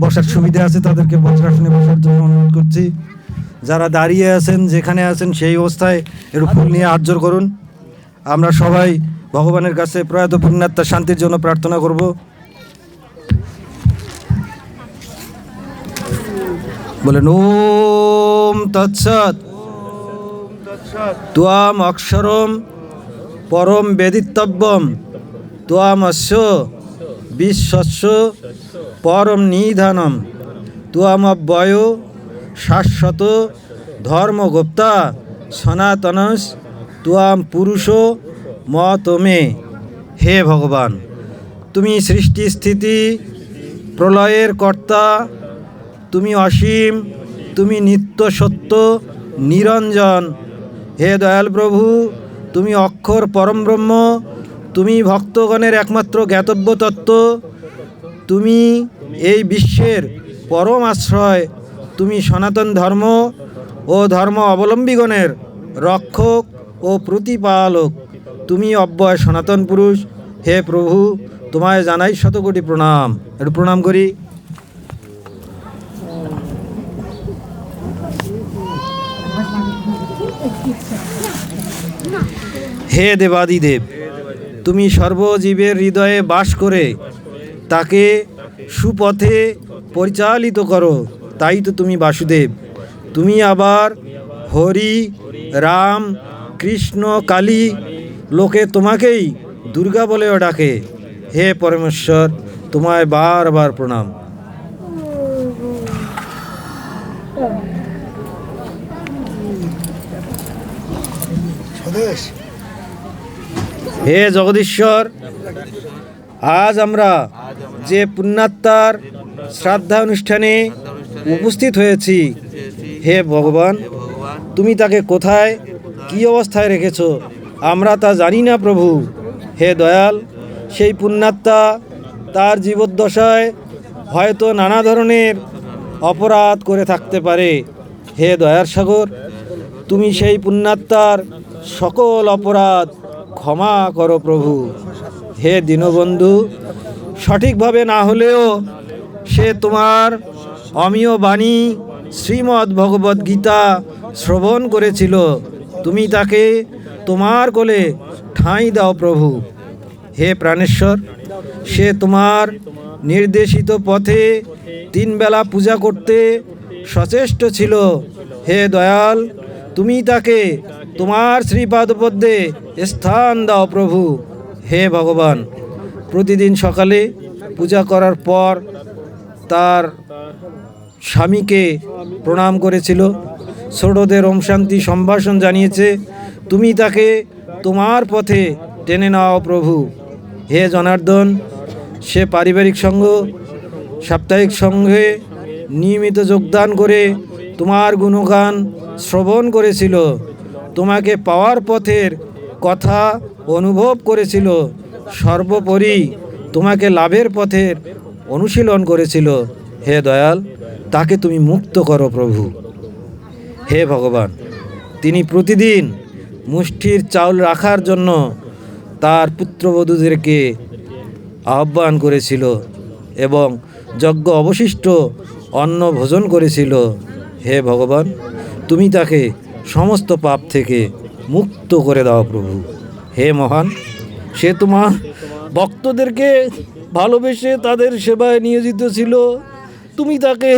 বসার সুবিধা আছে তাদেরকে বজ্রাসনে বসার জন্য অনুরোধ করছি। যারা দাঁড়িয়ে আছেন, যেখানে আছেন, সেই অবস্থায় একটু ফুল নিয়ে জোর করুন। আমরা সবাই ভগবানের কাছে প্রয়াত পুণ্যাত্মার শান্তির জন্য প্রার্থনা করব। বলেন, ওম তৎসৎ। ত্বাম অক্ষরম পরম বেদিতব্যম। তোয়াম অশ্ব। বিশ্বস্য। পরম নিধানম। ত্বামব্যয় শাশ্বত ধর্মগুপ্তা সনাতনস ত্বাম পুরুষ মতমে। হে ভগবান, তুমি সৃষ্টি স্থিতি প্রলয়ের কর্তা, তুমি অসীম, তুমি নিত্য সত্য, নিরঞ্জন। হে দয়াল প্রভু, তুমি অক্ষর পরম ব্রহ্ম, তুমি ভক্তগণের একমাত্র জ্ঞাতব্য তত্ত্ব, তুমি এই বিশ্বের পরম আশ্রয় তুমি সনাতন ধর্ম ও ধর্ম অবলম্বীগণের রক্ষক ও প্রতিপালক। তুমি অব্যয় সনাতন পুরুষ। হে প্রভু, তোমায় জানাই শতকোটি প্রণাম। একটু প্রণাম করি। হে দেবাদিদেব, তুমি সর্বজীবের হৃদয়ে বাস করে তাকে সুপথে পরিচালিত করো তাই তো তুমি বাসুদেব। তুমি আবার হরি রাম কৃষ্ণ কালী লোকে তোমাকেই দুর্গা বলেও ডাকে। হে পরমেশ্বর তোমায় বারবার প্রণাম। হে জগদীশ্বর আজ আমরা যে পুণ্যাত্মার শ্রাদ্ধা অনুষ্ঠানে উপস্থিত হয়েছি। হে ভগবান, তুমি তাকে কোথায়, কি অবস্থায় রেখেছো? আমরা তা জানি না প্রভু। হে দয়াল, সেই পুণ্যাত্মা তার জীবদ্দশায় হয়তো নানা ধরনের অপরাধ করে থাকতে পারে। হে দয়ার সাগর, তুমি সেই পুণ্যাত্মার সকল অপরাধ ক্ষমা করো প্রভু। হে দীনবন্ধু সঠিকভাবে না হলেও সে তোমার অমীয় বাণী শ্রীমদ্ ভগবদ্ গীতা শ্রবণ করেছিল। তুমি তাকে তোমার কোলে ঠাঁই দাও প্রভু। হে প্রাণেশ্বর, সে তোমার নির্দেশিত পথে তিনবেলা পূজা করতে সচেষ্ট ছিল। হে দয়াল, তুমি তাকে তোমার শ্রীপাদপদ্মে স্থান দাও প্রভু। হে ভগবান প্রতিদিন সকালে পূজা করার পর তার স্বামীকে প্রণাম করেছিল। ছোটদের ওম শান্তি সম্ভাষণ জানিয়েছে, তুমি তাকে তোমার পথে টেনে নাও প্রভু। হে জনার্দন, সে পারিবারিক সঙ্গ, সাপ্তাহিক সঙ্গে নিয়মিত যোগদান করে তোমার গুণগান শ্রবণ করেছিল। তোমাকে পাওয়ার পথের কথা অনুভব করেছিল। সর্বোপরি তোমাকে লাভের পথের অনুশীলন করেছিল। হে দয়াল, তাকে তুমি মুক্ত করো প্রভু। হে ভগবান, তিনি প্রতিদিন মুষ্টির চাউল রাখার জন্য তার পুত্রবধূদেরকে আহ্বান করেছিল এবং যজ্ঞ অবশিষ্ট অন্ন ভোজন করেছিল। হে ভগবান, তুমি তাকে সমস্ত পাপ থেকে মুক্ত করে দাও প্রভু। হে মহান সে তোমার ভক্তদেরকে ভালোবেসে তাদের সেবায় নিয়োজিত ছিল। তুমি তাকে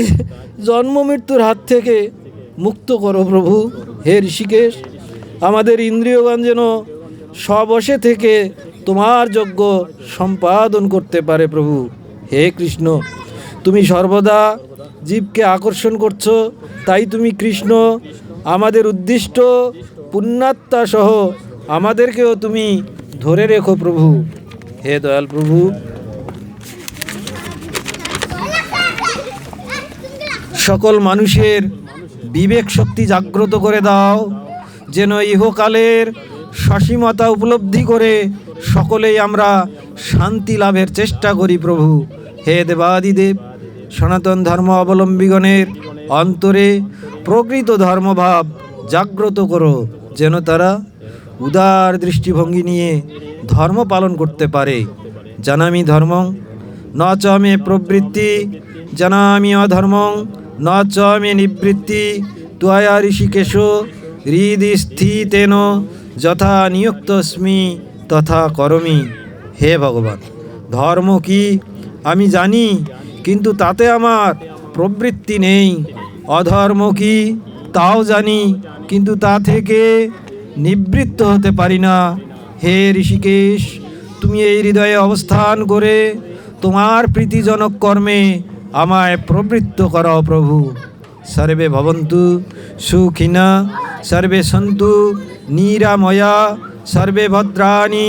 জন্ম মৃত্যুর হাত থেকে মুক্ত করো প্রভু। হে ঋষিকেশ, আমাদের ইন্দ্রিয়গান যেন সবশে থেকে তোমার যজ্ঞ সম্পাদন করতে পারে প্রভু। হে কৃষ্ণ, তুমি সর্বদা জীবকে আকর্ষণ করছ, তাই তুমি কৃষ্ণ। আমাদের উদ্দিষ্ট পুণ্যাত্মা সহ আমাদেরকেও তুমি ধরে রেখো প্রভু। হে দয়াল প্রভু। সকল মানুষের বিবেক শক্তি জাগ্রত করে দাও, যেন ইহকালের সসীমতা উপলব্ধি করে সকলেই আমরা শান্তি লাভের চেষ্টা করি প্রভু। হে দেবাদিদেব, সনাতন ধর্ম অবলম্বীগণের অন্তরে প্রকৃত ধর্মভাব জাগ্রত করো, যেন তারা উদার দৃষ্টিভঙ্গি নিয়ে ধর্ম পালন করতে পারে। জানামি ধর্ম ন চ মে প্রবৃত্তি। জানামি অধর্মং ন চ মে নিবৃত্তি। ত্বয়া ঋষিকেশ, হৃদি স্থিতেন, যথা নিযুক্তস্মি, তথা করমি। হে ভগবান, ধর্ম কি? আমি জানি, কিন্তু তাতে আমার প্রবৃত্তি নেই। অধর্ম কি? তাও জানি, কিন্তু তা থেকে নিবৃত্ত হতে পারি না। হে ঋষিকেশ, তুমি এই হৃদয়ে অবস্থান করে তোমার প্রীতিজনক কর্মে আমায় প্রবৃত্ত করো প্রভু। সর্বে ভবন্তু সুখিনা, সর্বে সন্তু নিরাময়া, সর্বে ভদ্রাণী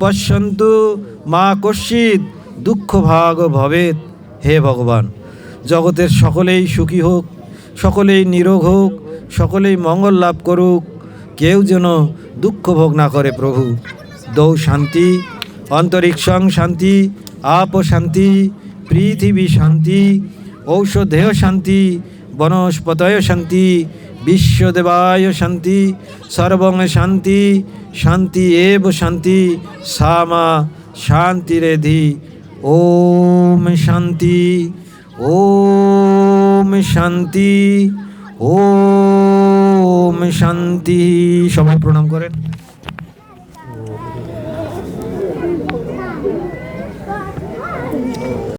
পশ্যন্তু, মা কশ্চিৎ দুঃখ ভাগ ভবেত। হে ভগবান, জগতের সকলেই সুখী হোক, সকলেই নিরোগ হোক, সকলেই মঙ্গল লাভ করুক। কেউ যেন দুঃখ ভোগ না করে প্রভু। দৌ শান্তি অন্তরিক্ষং শান্তি, আপ শান্তি, পৃথিবী শান্তি, ঔষধেয় শান্তি, বনস্পতয় শান্তি, বিশ্বদেবায় শান্তি, সর্বং শান্তি শান্তি এব শান্তি, সামা শান্তিরেধি ওম শান্তি ওম শান্তি ওম শান্তি। সবাই প্রণাম করেন।